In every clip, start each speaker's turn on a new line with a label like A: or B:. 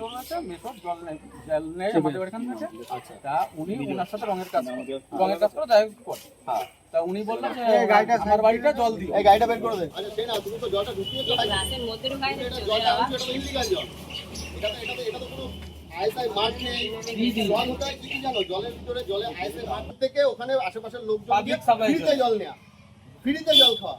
A: মেসো রয়েছে মেসোর জল নেই। জল নেই আমাদের এখান থেকে।
B: আচ্ছা।
A: তা উনি ওনার সাথে রঙের কাজ করে। রঙের কাজ করে যাই করে।
B: হ্যাঁ।
A: তা উনি বললেন যে আমার বাড়িটা জল দিও।
B: এই গাড়িটা বের করে দে। আচ্ছা সেই না তুমি তো জলটা ঢুকিয়েছো ভাই
C: গ্লাসের মধ্যে ঢুকাই
B: এটা জলটা হচ্ছে এটা ইলিগাল জল। এটা তো এটা তো এটা তো কোনো আইএসআই মার্ক নেই জল হতে কি কি জানো? জলের ভিতরে জলে মার্ক থেকে ওখানে আশেপাশের লোকজন ফ্রিতে জল। ফ্রিতে জল খাওয়া।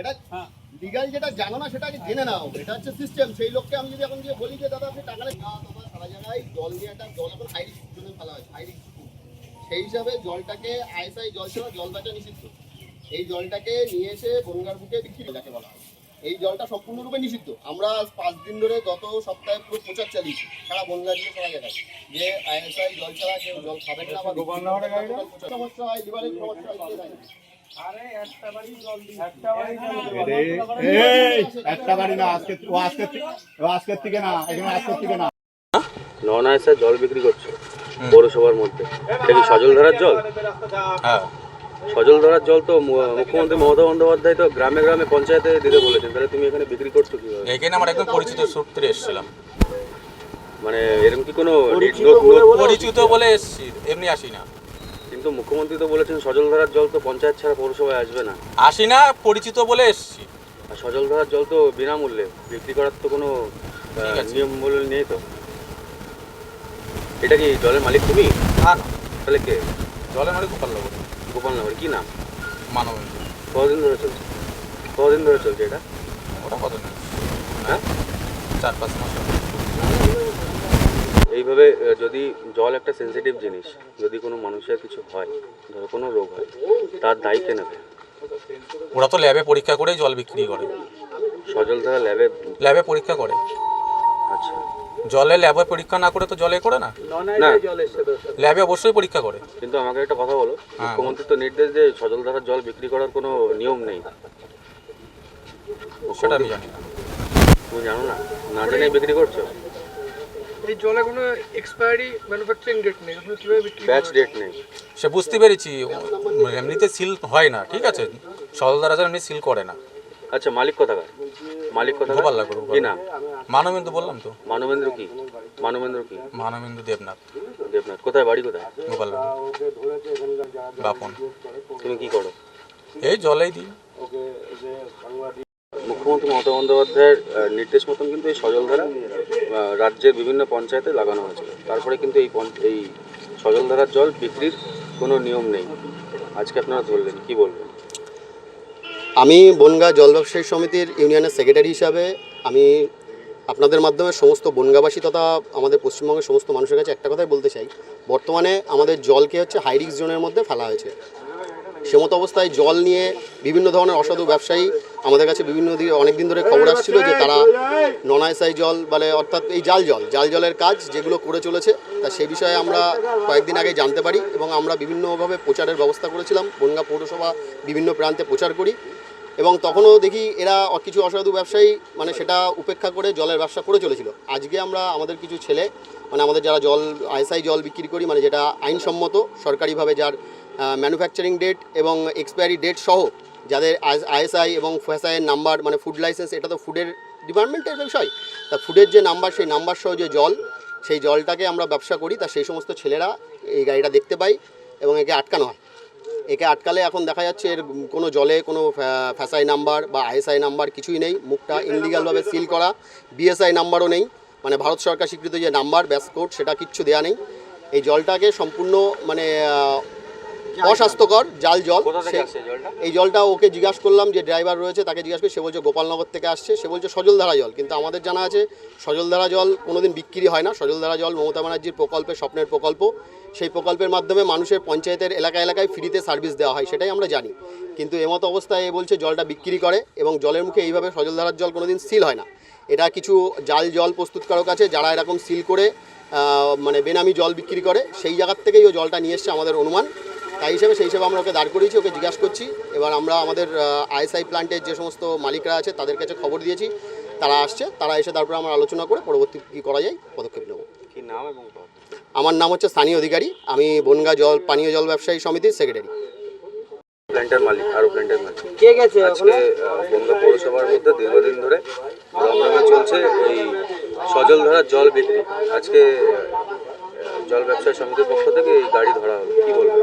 B: এটা
A: হ্যাঁ।
B: লিগাল যেটা জানো না, সেটা জেনে নাও। এটা হচ্ছে সিস্টেম সেই লোককে আমি যদি এখন গিয়ে বলি যে, দাদা, আপনি টাকা না দাদা সারা জায়গায় জল নিয়ে একটা, জল এখন ফেলা হয় সেই হিসাবে জলটাকে জল ছাড়া জল নিষিদ্ধ। এই জলটাকে নিয়ে এসে বুকে বিক্রি যাকে বলা হয়। এই জলটা সম্পূর্ণরূপে নিষিদ্ধ। আমরা পাঁচ দিন ধরে গত সপ্তাহে পুরো প্রচার চালিয়েছি, সারা বনগা জুড়ে, সারা জায়গায়। যে আইএসআই জল ছাড়া কেউ জল খাবেন না বা সমস্যা হয় সমস্যা হয়
A: একটা বাড়ি জল দিই একটা বাড়ি জল
D: এই একটা গাড়ি না আজকে ও আজকের ও আজকের থেকে না এখানে আজকের থেকে না
E: নন আইসা জল বিক্রি করছ পৌরসভার মধ্যে। এটা কি সজল ধারার জল?
F: হ্যাঁ।
E: সজল ধারার জল তো মুখ্যমন্ত্রী মমতা বন্দ্যোপাধ্যায় তো গ্রামে গ্রামে পঞ্চায়েতে দিতে বলেছেন তাহলে তুমি এখানে বিক্রি করছ কীভাবে?
F: এখানে আমার একদম পরিচিত সূত্রে এসেছিলাম।
E: মানে এরকম কি কোনো
F: পরিচিত বলে এসেছি এমনি আসি না।
E: কিন্তু মুখ্যমন্ত্রী তো বলেছেন সজলধারার জল তো পঞ্চায়েত ছাড়া পৌরসভায় আসবে না।
F: আসি না পরিচিত বলে এসেছি।
E: আর সজলধারার জল তো বিনামূল্যে বিক্রি করার তো কোনো
F: ঠিক আছে।
E: নিয়ম বলে নেই তো। এটা কি জলের মালিক তুমি?
F: না না।
E: তাহলে কে?
F: জলে মানে গোপাল লাগবে
E: গোপাল নগর কি নাম?
F: মানব
E: কদিন ধরে চলছে? কদিন ধরে চলছে এটা?
F: ওটা কত নেই
E: হ্যাঁ?
F: চার পাঁচ মাস হবে।
E: এইভাবে যদি জল একটা সেনসিটিভ জিনিস যদি কোনো মানুষের কিছু হয় ধরো কোনো রোগ হয় তার দায়ী কে নেবে?
F: ওরা তো ল্যাবে পরীক্ষা করেই জল বিক্রি করে।
E: সজল ধারা ল্যাবে
F: ল্যাবে পরীক্ষা করে।
E: আচ্ছা।
F: জলে ল্যাবে পরীক্ষা না করে তো জলে করে না?
E: না।
F: ল্যাবে অবশ্যই পরীক্ষা করে।
E: কিন্তু আমাকে একটা কথা বলো
F: হ্যাঁ,
E: মুখ্যমন্ত্রী তো নির্দেশ যে সজল ধারার জল বিক্রি করার কোনো নিয়ম নেই।
F: সেটা আমি জানি না।
E: তুমি জানো না? না জেনে বিক্রি করছ?
G: এই জলে কোনো এক্সপায়ারি ম্যানুফ্যাকচারিং ডেট নেই আপনি কীভাবে বিক্রি
E: ব্যাচ ডেট নেই।
F: সে বুঝতে পেরেছি এমনিতে সিল হয় না ঠিক আছে? সদলদারা এমনি সিল করে না।
E: আচ্ছা মালিক কোথাকার? মালিক কোথাকার?
F: গোপাল লাগবে।
E: কি নাম?
F: মানবেন্দু বললাম তো।
E: মানবেন্দ্র কি? মানবেন্দ্র কি?
F: মানবেন্দু দেবনাথ।
E: দেবনাথ কোথায় বাড়ি কোথায়?
F: গোপাল বাপন।
E: তুমি কি করো?
F: এই জলেই দিই।
E: মুখ্যমন্ত্রী মমতা বন্দ্যোপাধ্যায়ের নির্দেশ মতন কিন্তু এই সজলধারা রাজ্যের বিভিন্ন পঞ্চায়েতে লাগানো হয়েছিল। তারপরে কিন্তু এই এই সজলধারার জল বিক্রির কোনো নিয়ম নেই। আজকে আপনারা ধরলেন, কি বলবেন?
B: আমি বনগা জল ব্যবসায়ী সমিতির ইউনিয়নের সেক্রেটারি হিসাবে আমি আপনাদের মাধ্যমে সমস্ত বনগাবাসী তথা আমাদের পশ্চিমবঙ্গের সমস্ত মানুষের কাছে একটা কথাই বলতে চাই। বর্তমানে আমাদের জলকে হচ্ছে হাই জোনের মধ্যে ফেলা হয়েছে। সেমতো অবস্থায় জল নিয়ে বিভিন্ন ধরনের অসাধু ব্যবসায়ী আমাদের কাছে বিভিন্ন দিকে অনেক দিন ধরে খবর আসছিল যে তারা নন আইসাই জল বলে, অর্থাৎ এই জাল জল, জাল জলের কাজ যেগুলো করে চলেছে, তা সেই বিষয়ে আমরা কয়েকদিন আগে জানতে পারি এবং আমরা বিভিন্নভাবে প্রচারের ব্যবস্থা করেছিলাম। বনগা পৌরসভা বিভিন্ন প্রান্তে প্রচার করি এবং তখনও দেখি এরা কিছু অসাধু ব্যবসায়ী মানে সেটা উপেক্ষা করে জলের ব্যবসা করে চলেছিল। আজকে আমরা আমাদের কিছু ছেলে মানে আমাদের যারা জল, আইএসআই জল বিক্রি করি মানে যেটা আইনসম্মত, সরকারিভাবে যার ম্যানুফ্যাকচারিং ডেট এবং এক্সপায়ারি ডেট সহ যাদের আইএসআই এবং ফ্যাসাইয়ের নাম্বার মানে ফুড লাইসেন্স এটা তো ফুডের ডিপার্টমেন্টের বিষয়। তা ফুডের যে নাম্বার সেই নাম্বার সহ যে জল, সেই জলটাকে আমরা ব্যবসা করি, তা সেই সমস্ত ছেলেরা এই গাড়িটা দেখতে পাই এবং একে আটকানো হয়। একে আটকালে এখন দেখা যাচ্ছে এর কোনো জলে কোনো ফ্যাসাই নাম্বার বা আইএসআই নাম্বার কিছুই নেই। মুখটা ইনলিগালভাবে সিল করা বিএসআই নাম্বারও নেই। মানে ভারত সরকার স্বীকৃত যে নাম্বার ব্যাস কোড, সেটা কিচ্ছু দেওয়া নেই। এই জলটাকে সম্পূর্ণ মানে অস্বাস্থ্যকর জাল জল এই জলটা? ওকে জিজ্ঞাসা করলাম যে ড্রাইভার রয়েছে তাকে জিজ্ঞাসা করি সে বলছে গোপালনগর থেকে আসছে সে বলছে সজলধারা জল। কিন্তু আমাদের জানা আছে সজলধারা জল কোনোদিন বিক্রি হয় না। সজলধারা জল মমতা ব্যানার্জির প্রকল্পে স্বপ্নের প্রকল্প। সেই প্রকল্পের মাধ্যমে মানুষের পঞ্চায়েতের এলাকা এলাকায় ফ্রিতে সার্ভিস দেওয়া হয় সেটাই আমরা জানি। কিন্তু এমতো অবস্থায় এ বলছে জলটা বিক্রি করে এবং জলের মুখে এইভাবে সজলধারার জল কোনোদিন সিল হয় না। এটা কিছু জাল জল প্রস্তুতকারক আছে যারা এরকম সিল করে মানে বেনামি জল বিক্রি করে সেই জায়গার থেকেই ও জলটা নিয়ে এসছে আমাদের অনুমান। তাই হিসেবে সেই হিসেবে আমরা ওকে দাঁড় করিয়েছি ওকে জিজ্ঞাসা করছি। এবার আমরা আমাদের আইএসআই প্ল্যান্টের যে সমস্ত মালিকরা আছে তাদের কাছে খবর দিয়েছি। তারা আসছে তারা এসে তারপরে আমরা আলোচনা করে পরবর্তী কী করা যায় পদক্ষেপ নেব।
E: কি নাম এবং
B: আমার নাম হচ্ছে স্থানীয় অধিকারী আমি বনগা জল পানীয় জল ব্যবসায়ী সমিতির সেক্রেটারি
E: প্ল্যান্টের মালিক আরও প্ল্যান্টের মালিক। কে গেছে আজকে বনগা পৌরসভার মধ্যে দীর্ঘদিন ধরে চলছে এই সজলধারার জল বিক্রি। আজকে জল সমিতির পক্ষ থেকে গাড়ি ধরা হলো কি বলবেন?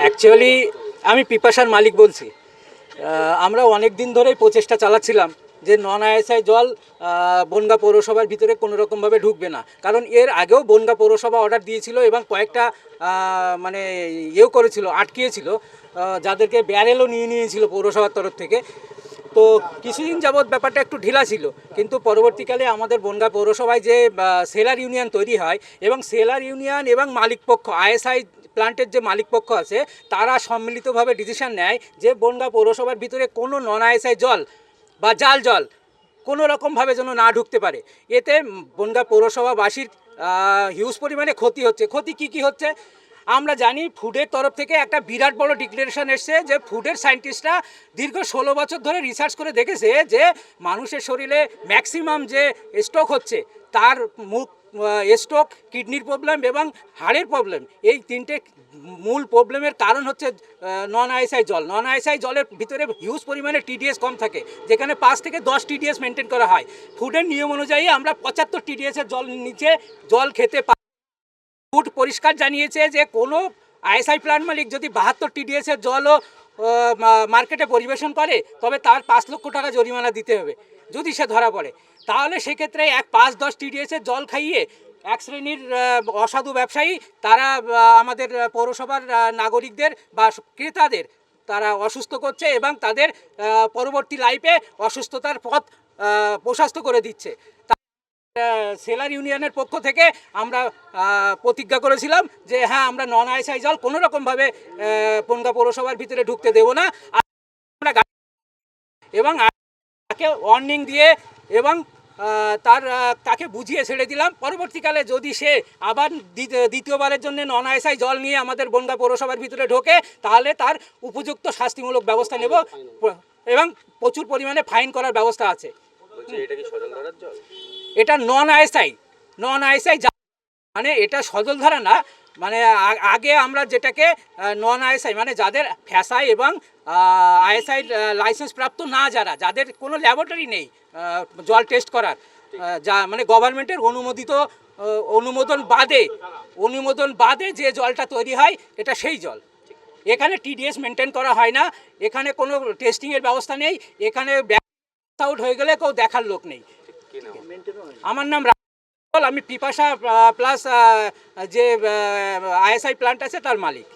C: অ্যাকচুয়ালি আমি পিপাসার মালিক বলছি। আমরা অনেক দিন ধরেই প্রচেষ্টা চালাচ্ছিলাম যে নন আইএসআই জল বনগা পৌরসভার ভিতরে কোনো রকমভাবে ঢুকবে না। কারণ এর আগেও বনগা পৌরসভা অর্ডার দিয়েছিল এবং কয়েকটা মানে ইয়েও করেছিল, আটকিয়েছিল যাদেরকে ব্যারেলও নিয়ে নিয়েছিল পৌরসভার তরফ থেকে। তো কিছুদিন যাবৎ ব্যাপারটা একটু ঢিলা ছিল। কিন্তু পরবর্তীকালে আমাদের বনগা পৌরসভায় যে সেলার ইউনিয়ন তৈরি হয় এবং সেলার ইউনিয়ন এবং মালিকপক্ষ, আইএসআই প্লান্টের যে মালিকপক্ষ আছে, তারা সম্মিলিতভাবে ডিসিশন নেয় যে বনগা পৌরসভার ভিতরে কোনো নন আইএসআই জল বা জাল জল কোনো রকমভাবে যেন না ঢুকতে পারে। এতে বনগা পৌরসভাবাসীর হিউজ পরিমাণে ক্ষতি হচ্ছে। ক্ষতি কি কি হচ্ছে? আমরা জানি ফুডের তরফ থেকে একটা বিরাট বড় ডিক্লারেশন এসছে যে ফুডের সায়েন্টিস্টরা দীর্ঘ ষোলো বছর ধরে রিসার্চ করে দেখেছে যে মানুষের শরীরে ম্যাক্সিমাম যে স্ট্রোক হচ্ছে, তার মুখ স্ট্রোক কিডনির প্রবলেম এবং হাড়ের প্রবলেম এই তিনটে মূল প্রবলেমের কারণ হচ্ছে নন আইএসআই জল। নন আইএসআই জলের ভিতরে হিউজ পরিমাণে টিডিএস কম থাকে, যেখানে পাঁচ থেকে দশ টিডিএস মেনটেন করা হয়। ফুডের নিয়ম অনুযায়ী আমরা পঁচাত্তর টিডিএসের জল নিচে জল খেতে ফুড পরিষ্কার জানিয়েছে যে কোনো আইএসআই প্ল্যান্ট মালিক যদি বাহাত্তর টিডিএসের জলও মার্কেটে পরিবেশন করে, তবে তার পাঁচ লক্ষ টাকা জরিমানা দিতে হবে, যদি সে ধরা পড়ে। তাহলে সেক্ষেত্রে এক পাঁচ দশ টিডিএসের জল খাইয়ে এক শ্রেণির অসাধু ব্যবসায়ী তারা আমাদের পৌরসভার নাগরিকদের বা ক্রেতাদের তারা অসুস্থ করছে এবং তাদের পরবর্তী লাইফে অসুস্থতার পথ প্রশস্ত করে দিচ্ছে। সেলার ইউনিয়নের পক্ষ থেকে আমরা প্রতিজ্ঞা করেছিলাম যে হ্যাঁ আমরা নন আইএসআই জল কোনো রকমভাবে বনগাঁ পৌরসভার ভিতরে ঢুকতে দেব না। আর আমরা এবং তাকে ওয়ার্নিং দিয়ে এবং তার তাকে বুঝিয়ে ছেড়ে দিলাম। পরবর্তীকালে যদি সে আবার দ্বিতীয়- দ্বিতীয়বারের জন্য নন আইএসআই জল নিয়ে আমাদের বনগাঁ পৌরসভার ভিতরে ঢোকে তাহলে তার উপযুক্ত শাস্তিমূলক ব্যবস্থা নেব। এবং প্রচুর পরিমাণে ফাইন করার ব্যবস্থা আছে।
E: এটা কি জল?
C: এটা নন আইএসআই নন আইএসআই মানে এটা সজলধারা না মানে আগে আমরা যেটাকে নন আইএসআই মানে যাদের ফ্যাসাই এবং আইএসআই লাইসেন্স প্রাপ্ত না যারা, যাদের কোনো ল্যাবরেটরি নেই জল টেস্ট করার যা মানে গভর্নমেন্টের অনুমোদিত অনুমোদন বাদে অনুমোদন বাদে যে জলটা তৈরি হয়, এটা সেই জল। এখানে টিডিএস মেনটেন করা হয় না, এখানে কোনো টেস্টিংয়ের ব্যবস্থা নেই, এখানে ব্যাক আউট হয়ে গেলে কেউ দেখার লোক নেই। আমার নাম আমি পিপাসা প্লাস যে আইএসআই প্ল্যান্ট আছে তার মালিক।